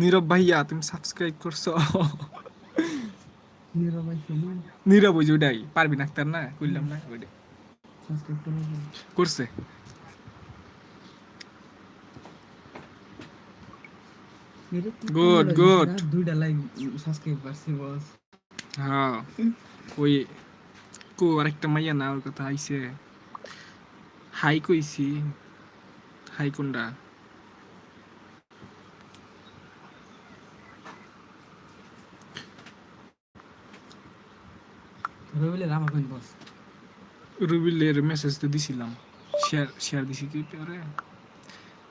নীরব ভাইয়া তুমি সাবস্ক্রাইব করছ। নীরব ওই যে ওটাই আক্তার না? করলাম না ওইটাই। সাবস্ক্রাইব করে দিন। করছে. দিছে না, দুইটা লাইক সাবস্ক্রাইব করছি বস। হ্যাঁ ওই কো আরেকটা মাইয়া না ওর কথা আইছে। হাই কইছি। হাই কোনটা? রবিলে রামাবেন বস রুবিলের মেসেজ তো দিছিলাম। শেয়ার শেয়ার দিছি কি পরে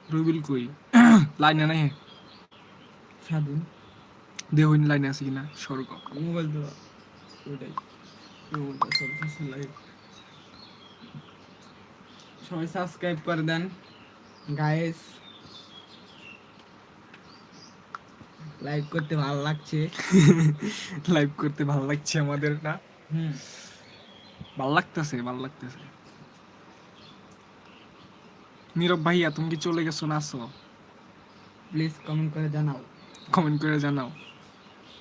রুবিল কই? লাইনে নাই স্বাধীন দেহইন লাইনে আছে কিনা? স্বর্গ মোবাইল তো ওইটাই। মোবাইলটা লাইভ সবাই সাবস্ক্রাইব করে দেন। গাইস লাইভ করতে ভালো লাগছে। লাইভ করতে ভালো লাগছে আমাদের না ভালো লাগতেছে ভালো লাগতেছে। নীরব ভাইয়া তুমি কি চলে গেছো না আসো প্লিজ কমেন্ট করে জানাও। কমেন্ট করে জানাও।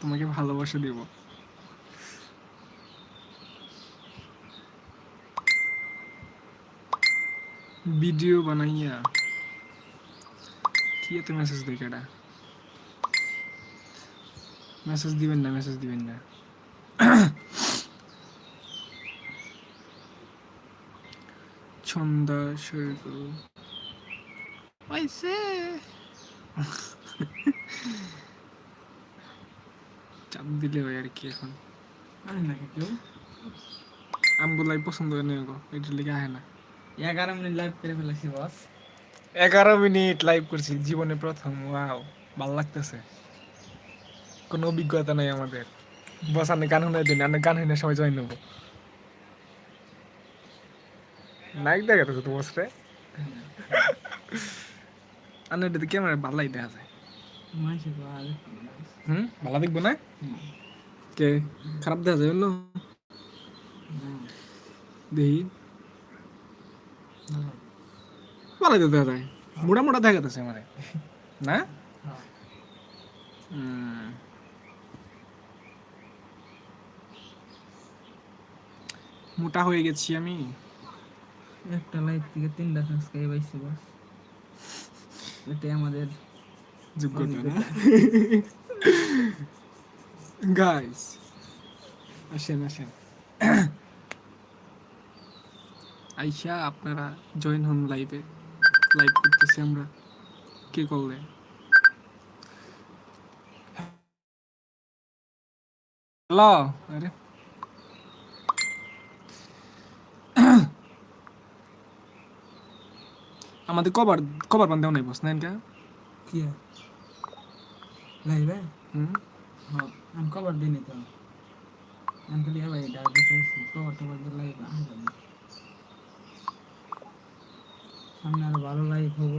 তোমাকে ভালোবাসা দেব। ভিডিও বানাইয়া কি এত মেসেজ দেয় কেডা মেসেজ দিবেন না মেসেজ দিবেন না। ছন্দা সৈকত পাইছে। চাপ দিলে হয় আর কি এখন। আরে না কেউ? আমগুলাই পছন্দ হয় না গো এটার লিগে আহে না। এগারো মিনিট লাইভ করে ফেলেছি বস এগারো মিনিট লাইভ করছি জীবনে প্রথম ওয়াও ভালো লাগতেছে। কোনো অভিজ্ঞতা নাই আমাদের। বস আপনি গান শুনে দিন আপনি গান শুনে সবাই জয়েন নেব নাইক তো তো বস রে আনে এটা ক্যামেরা ভালাই দেখা যায়। হুম? ভালো দেখব না? কে? খারাপ দেখা যায় বলল দেখি। ভালো দেখা যায়। মোটা মোটা দেখা যাচ্ছে আমার। না? হুম। মোটা হয়ে গেছি আমি। একটা লাইভ থেকে তিনটা সাবস্ক্রাইব আইছে বস। এটাই আমাদের যোগ্যতা না? গাইস আসেন আসেন। আইসা আপনারা জয়েন হন লাইভে লাইভ করতেছি আমরা। কে করলে? হ্যালো আরে আমাদের কবার কবার বান্ধব নাই বস না এটা কি লাইভ হুম হ্যাঁ আমি কভার দিই তো আমি খালি ভাই ডাক দিতেছি কভার টভার দিয়ে লাইভ আসবে না সামনে আরও ভালো লাইভ হব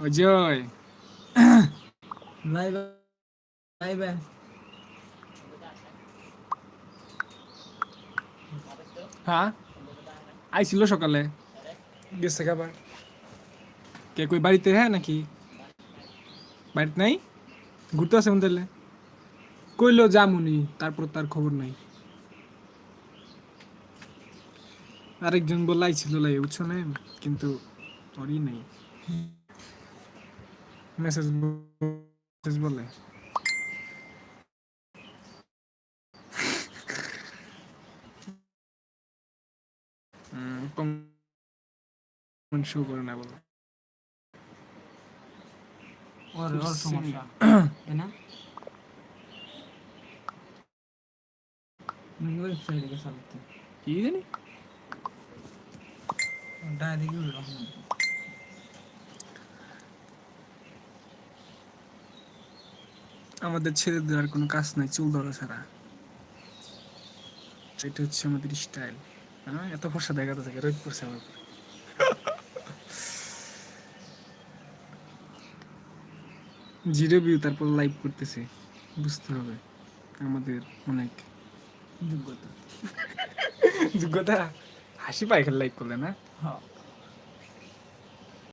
অজয় লাইভ লাইভ হ্যাঁ আইছিল সকালে। গেছে খাবার। কে কই বাড়িতে হ্যাঁ নাকি? বাড়িতে নাই? ঘুরতে আসে তাহলে কইলো যামুনি, তারপর তার খবর নাই। আরেকজন বলে আইছিল লাই, বুঝছ না? কিন্তু ওরই নেই। মেসেজ বলে। কমেন্ট শো করে না বলে ওর ওর সমস্যা তাই না ওয়েবসাইটে গেছে চালাতে কি জানি আমাদের ছেলেদের আর কোনো কাজ নাই চুল ধরা ছাড়া। এটা হচ্ছে আমাদের স্টাইল হ্যাঁ এত ফর্সা দেখা থাকে রোদ পড়ছে আমার জিরো ভিউ তারপর লাইভ করতেছে। বুঝতে হবে। আমাদের অনেক যোগ্যতা। যোগ্যতা? হাসি পায় লাইভ করলে না? হ্যাঁ।